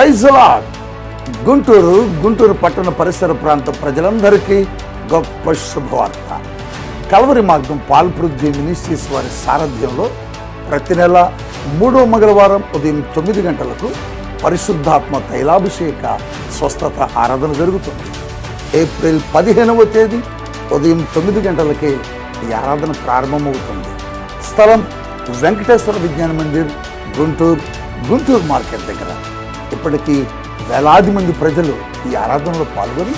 Praise lord Guntur Guntur పట్టణ పరిసర ప్రాంత ప్రజలందరికీ గొప్ప శుభవార్త. కలవరి మార్గం పాల్పృథ్వీ మినిస్ట్రీస్ వారి సారథ్యంలో ప్రతి నెల మూడో మంగళవారం ఉదయం తొమ్మిది గంటలకు పరిశుద్ధాత్మ తైలాభిషేక స్వస్థత ఆరాధన జరుగుతుంది. ఏప్రిల్ పదిహేనవ తేదీ ఉదయం తొమ్మిది గంటలకే ఈ ఆరాధన ప్రారంభమవుతుంది. స్థలం వెంకటేశ్వర విజ్ఞాన మందిర్ గుంటూరు గుంటూరు మార్కెట్ దగ్గర. ఇప్పటికీ వేలాది మంది ప్రజలు ఈ ఆరాధనలో పాల్గొని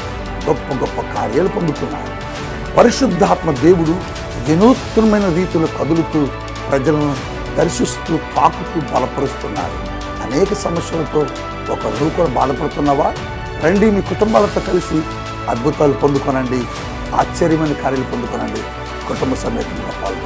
గొప్ప గొప్ప కార్యాలు పొందుతున్నారు. పరిశుద్ధాత్మ దేవుడు వినూత్నమైన రీతిలో కదులుతూ ప్రజలను దర్శిస్తూ తాకుతూ బలపరుస్తున్నారు అనేక సమస్యలతో ఒక నువ్వు కూడా బాధపడుతున్నావా? రండి మీ కుటుంబాలతో కలిసి అద్భుతాలు పొందుకొనండి ఆశ్చర్యమైన కార్యాలు పొందుకొనండి. కుటుంబ సమేతంగా పాల్గొనండి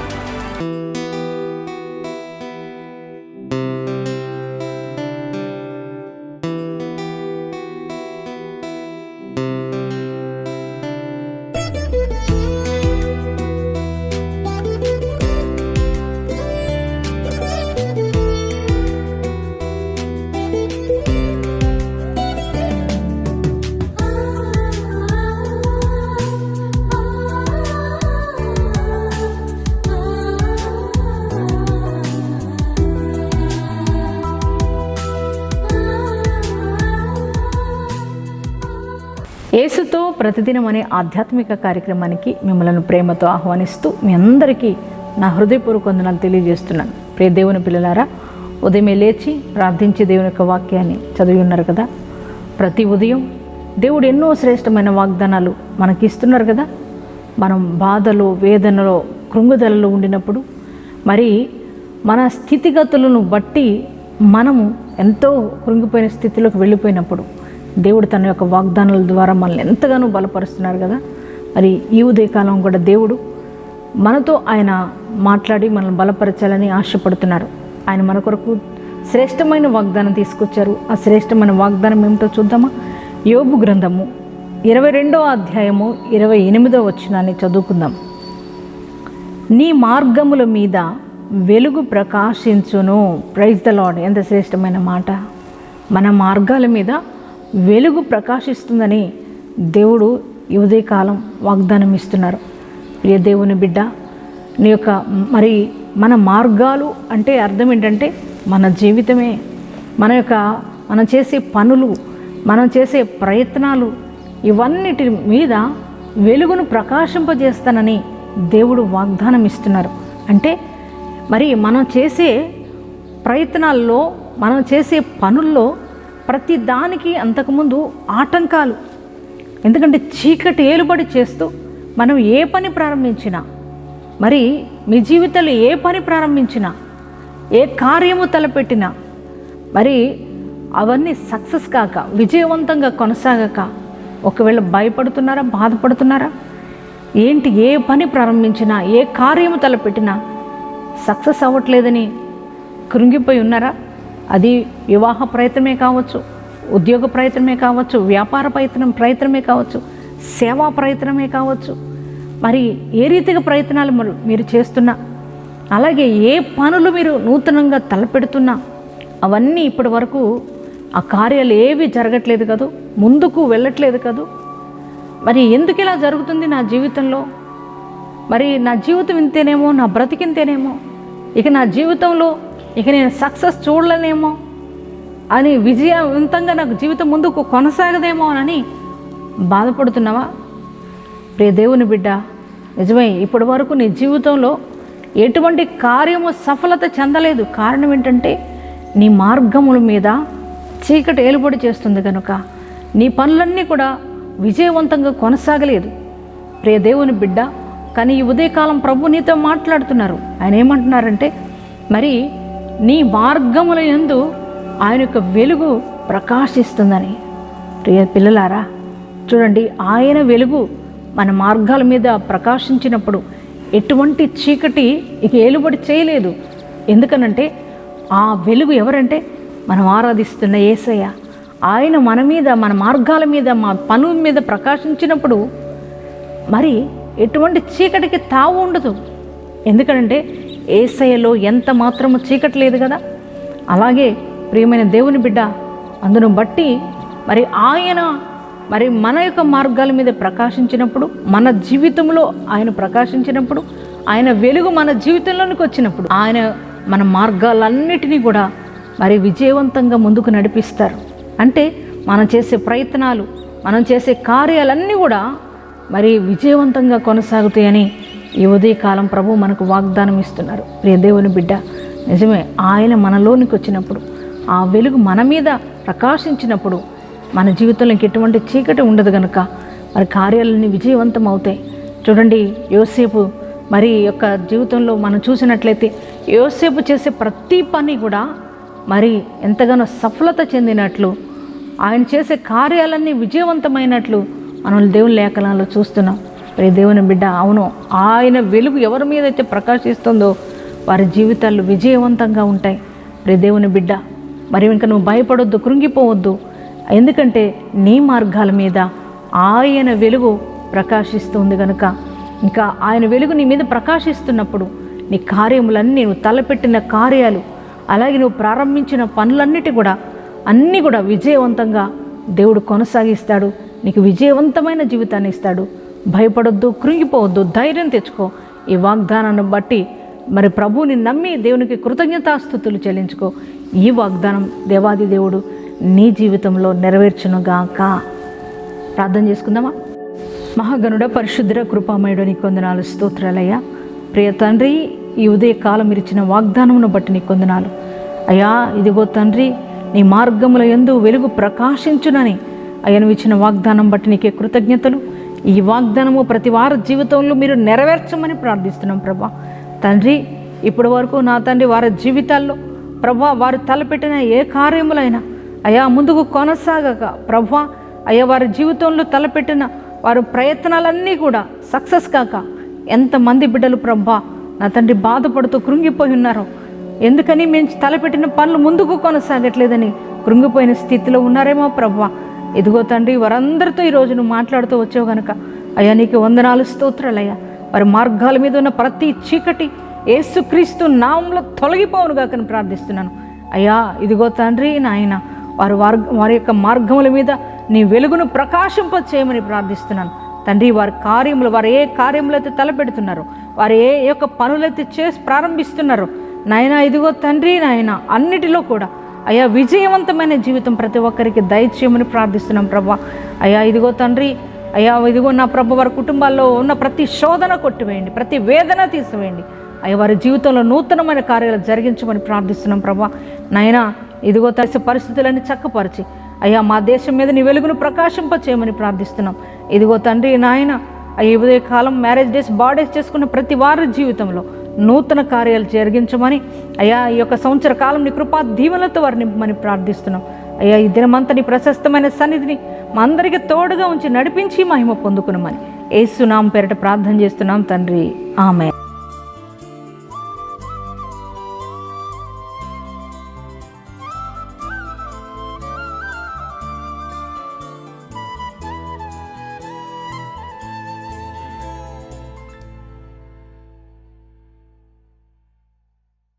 యేసుతో ప్రతిదినం అనే ఆధ్యాత్మిక కార్యక్రమానికి మిమ్మల్ని ప్రేమతో ఆహ్వానిస్తూ మీ అందరికీ నా హృదయపూర్వక వందనాలు తెలియజేస్తున్నాను. ప్రియ దేవుని పిల్లలారా ఉదయమే లేచి ప్రార్థించి దేవుని యొక్క వాక్యాన్ని చదివి ఉన్నారు కదా. ప్రతి ఉదయం దేవుడు ఎన్నో శ్రేష్టమైన వాగ్దానాలు మనకి ఇస్తున్నారు కదా. మనం బాధలో వేదనలో కృంగుదలలో ఉండినప్పుడు మరి మన స్థితిగతులను బట్టి మనము ఎంతో కృంగిపోయిన స్థితిలోకి వెళ్ళిపోయినప్పుడు దేవుడు తన యొక్క వాగ్దానాల ద్వారా మనల్ని ఎంతగానో బలపరుస్తున్నారు కదా. మరి ఈ ఉదయకాలం కూడా దేవుడు మనతో ఆయన మాట్లాడి మనల్ని బలపరచాలని ఆశపడుతున్నారు. ఆయన మన కొరకు శ్రేష్టమైన వాగ్దానం తీసుకొచ్చారు. ఆ శ్రేష్టమైన వాగ్దానం ఏమిటో చూద్దామా? యోబు గ్రంథము ఇరవై రెండో అధ్యాయము ఇరవై ఎనిమిదో వచ్చినాన్ని చదువుకుందాం. నీ మార్గముల మీద వెలుగు ప్రకాశించును. ప్రైజ్ ద లాడ్ ఎంత శ్రేష్టమైన మాట. మన మార్గాల మీద వెలుగు ప్రకాశిస్తుందని దేవుడు ఈ ఉదయకాలం వాగ్దానం ఇస్తున్నారు. ప్రియ దేవుని బిడ్డ నీ యొక్క మరి మన మార్గాలు అంటే అర్థం ఏంటంటే మన జీవితమే. మన యొక్క మనం చేసే పనులు మనం చేసే ప్రయత్నాలు ఇవన్నిటి మీద వెలుగును ప్రకాశింపజేస్తానని దేవుడు వాగ్దానం ఇస్తున్నారు అంటే మరి మనం చేసే ప్రయత్నాల్లో మనం చేసే పనుల్లో ప్రతి దానికి అంతకుముందు ఆటంకాలు. ఎందుకంటే చీకటి ఏలుబడి చేస్తూ మనం ఏ పని ప్రారంభించినా మరి మీ జీవితంలో ఏ పని ప్రారంభించినా ఏ కార్యము తలపెట్టినా మరి అవన్నీ సక్సెస్ కాక విజయవంతంగా కొనసాగక ఒకవేళ భయపడుతున్నారా బాధపడుతున్నారా? ఏంటి ఏ పని ప్రారంభించినా ఏ కార్యము తలపెట్టినా సక్సెస్ అవ్వట్లేదని కృంగిపోయి ఉన్నారా? అది వివాహ ప్రయత్నమే కావచ్చు ఉద్యోగ ప్రయత్నమే కావచ్చు వ్యాపార ప్రయత్నం ప్రయత్నమే కావచ్చు సేవా ప్రయత్నమే కావచ్చు మరి ఏ రీతిగా ప్రయత్నాలు మీరు చేస్తున్నా? అలాగే ఏ పనులు మీరు నూతనంగా తలపెడుతున్నా? అవన్నీ ఇప్పటి వరకు ఆ కార్యాలు ఏవి జరగట్లేదు కదూ? ముందుకు వెళ్ళట్లేదు కదూ? మరి ఎందుకు ఇలా జరుగుతుంది నా జీవితంలో? మరి నా జీవితం ఇంతేనేమో? నా బ్రతికింతేనేమో ఇక నా జీవితంలో ఇక నేను సక్సెస్ చూడలేనేమో? అని విజయవంతంగా నాకు జీవితం ముందుకు కొనసాగదేమో అని బాధపడుతున్నావా? ప్రియ దేవుని బిడ్డ నిజమే ఇప్పటి వరకు నీ జీవితంలో ఎటువంటి కార్యము సఫలత చెందలేదు. కారణం ఏంటంటే నీ మార్గముల మీద చీకటి ఏలుబడి చేస్తుంది కనుక నీ పనులన్నీ కూడా విజయవంతంగా కొనసాగలేదు. ప్రియ దేవుని బిడ్డ కానీ ఈ ఉదయకాలం ప్రభు నీతో మాట్లాడుతున్నారు. ఆయన ఏమంటున్నారంటే మరి నీ మార్గముల ఎందు ఆయన యొక్క వెలుగు ప్రకాశిస్తుందని. ప్రియ పిల్లలారా చూడండి ఆయన వెలుగు మన మార్గాల మీద ప్రకాశించినప్పుడు ఎటువంటి చీకటి ఇక ఏలుబడి చేయలేదు. ఎందుకనంటే ఆ వెలుగు ఎవరంటే మనం ఆరాధిస్తున్న ఏసయ్య. ఆయన మన మీద మన మార్గాల మీద మా పనుల మీద ప్రకాశించినప్పుడు మరి ఎటువంటి చీకటికి తావు ఉండదు. ఎందుకంటే ఏసయ్యలో ఎంత మాత్రము చీకటి లేదు కదా? అలాగే ప్రియమైన దేవుని బిడ్డ అందును బట్టి మరి ఆయన మరి మన యొక్క మార్గాల మీద ప్రకాశించినప్పుడు మన జీవితంలో ఆయన ప్రకాశించినప్పుడు ఆయన వెలుగు మన జీవితంలోనికి వచ్చినప్పుడు ఆయన మన మార్గాలన్నిటినీ కూడా మరి విజయవంతంగా ముందుకు నడిపిస్తారు. అంటే మనం చేసే ప్రయత్నాలు మనం చేసే కార్యాలన్నీ కూడా మరి విజయవంతంగా కొనసాగుతాయని ఈ ఉదయకాలం ప్రభు మనకు వాగ్దానం ఇస్తున్నారు. ప్రియ దేవుని బిడ్డ నిజమే ఆయన మనలోనికి వచ్చినప్పుడు ఆ వెలుగు మన మీద ప్రకాశించినప్పుడు మన జీవితంలోకి ఎటువంటి చీకటి ఉండదు కనుక మరి కార్యాలన్నీ విజయవంతం అవుతాయి చూడండి యోసేపు మరి యొక్క జీవితంలో మనం చూసినట్లయితే యోసేపు చేసే ప్రతి పని కూడా మరి ఎంతగానో సఫలత చెందినట్లు ఆయన చేసే కార్యాలన్నీ విజయవంతమైనట్లు మనం దేవుని లేఖనాల్లో చూస్తున్నాం. మరి దేవుని బిడ్డ అవును ఆయన వెలుగు ఎవరి మీద అయితే ప్రకాశిస్తుందో వారి జీవితాలు విజయవంతంగా ఉంటాయి. మరి దేవుని బిడ్డ మరి ఇంకా నువ్వు భయపడొద్దు కృంగిపోవద్దు. ఎందుకంటే నీ మార్గాల మీద ఆయన వెలుగు ప్రకాశిస్తుంది కనుక ఇంకా ఆయన వెలుగు నీ మీద ప్రకాశిస్తున్నప్పుడు నీ కార్యములన్నీ నువ్వు తలపెట్టిన కార్యాలు అలాగే నువ్వు ప్రారంభించిన పనులన్నిటి కూడా అన్నీ కూడా విజయవంతంగా దేవుడు కొనసాగిస్తాడు. నీకు విజయవంతమైన జీవితాన్ని ఇస్తాడు. భయపడొద్దు కృంగిపోవద్దు ధైర్యం తెచ్చుకో. ఈ వాగ్దానాన్ని బట్టి మరి ప్రభువుని నమ్మి దేవునికి కృతజ్ఞతాస్థుతులు చెల్లించుకో. ఈ వాగ్దానం దేవాది దేవుడు నీ జీవితంలో నెరవేర్చునుగాక. ప్రార్థన చేసుకుందామా? మహాగణుడ పరిశుద్ర కృపామయుడు నీ కొందనాలు స్తోత్రాలయ్యా. ప్రియ తండ్రి ఈ ఉదయ కాలం ఇచ్చిన వాగ్దానమును బట్టి నీ కొందనాలు అయ్యా ఇదిగో తండ్రి నీ మార్గముల ఎందు వెలుగు ప్రకాశించునని. అయ్యను ఇచ్చిన వాగ్దానం బట్టి నీకే కృతజ్ఞతలు. ఈ వాగ్దానము ప్రతి వారి జీవితంలో మీరు నెరవేర్చమని ప్రార్థిస్తున్నాం ప్రభా. తండ్రి ఇప్పటి వరకు నా తండ్రి వారి జీవితాల్లో ప్రభా వారు తలపెట్టిన ఏ కార్యములైనా అయా ముందుకు కొనసాగక. ప్రభా అయ్యా వారి జీవితంలో తలపెట్టిన వారి ప్రయత్నాలన్నీ కూడా సక్సెస్ కాక ఎంతమంది బిడ్డలు ప్రభా నా తండ్రి బాధపడుతూ కృంగిపోయి ఉన్నారు. ఎందుకని మేము తలపెట్టిన పనులు ముందుకు కొనసాగట్లేదని కృంగిపోయిన స్థితిలో ఉన్నారేమో ప్రభా. ఇదిగో తండ్రి వారందరితో ఈరోజు నువ్వు మాట్లాడుతూ వచ్చావు కనుక అయ్యా నీకు వందనాలు స్తోత్రాలయ్యా వారి మార్గాల మీద ఉన్న ప్రతి చీకటి ఏసుక్రీస్తు నామంలో తొలగిపోవును గాకని ప్రార్థిస్తున్నాను. అయ్యా ఇదిగో తండ్రి నాయన వారు వార్ వారి యొక్క మార్గముల మీద నీ వెలుగును ప్రకాశింప చేయమని ప్రార్థిస్తున్నాను. తండ్రి వారి కార్యములు వారు ఏ కార్యములు అయితే తలపెడుతున్నారో వారు ఏ యొక్క పనులైతే చేసి ప్రారంభిస్తున్నారో నాయన ఇదిగో తండ్రి నాయన అన్నిటిలో కూడా అయ్యా విజయవంతమైన జీవితం ప్రతి ఒక్కరికి దయచేయమని ప్రార్థిస్తున్నాం ప్రభా. అయ్యా ఇదిగో తండ్రి అయ్యా ఇదిగో నా ప్రభు వారి కుటుంబాల్లో ఉన్న ప్రతి శోధన కొట్టివేయండి ప్రతి వేదన తీసివేయండి. అయ్యా వారి జీవితంలో నూతనమైన కార్యాలు జరిగించమని ప్రార్థిస్తున్నాం ప్రభా. నాయనా ఇదిగో దేశ పరిస్థితులన్నీ చక్కపరిచి. అయ్యా మా దేశం మీద నీ వెలుగును ప్రకాశింప చేయమని ప్రార్థిస్తున్నాం. ఇదిగో తండ్రి నాయన అయ్యే ఉదయ కాలం మ్యారేజ్ డేస్ బాడేస్ చేసుకున్న ప్రతి వారి జీవితంలో నూతన కార్యాలు జరిగించమని అయ్యా ఈ యొక్క సంవత్సర కాలం నీ కృపా దీవెనలతో వారిని నింపమని ప్రార్థిస్తున్నాం. అయ్యా ఈ దినమంతా నీ ప్రశస్తమైన సన్నిధిని మా అందరికీ తోడుగా ఉంచి నడిపించి మహిమ పొందుకునమని ఏసునాం పేరిట ప్రార్థన చేస్తున్నాం తండ్రి. ఆమె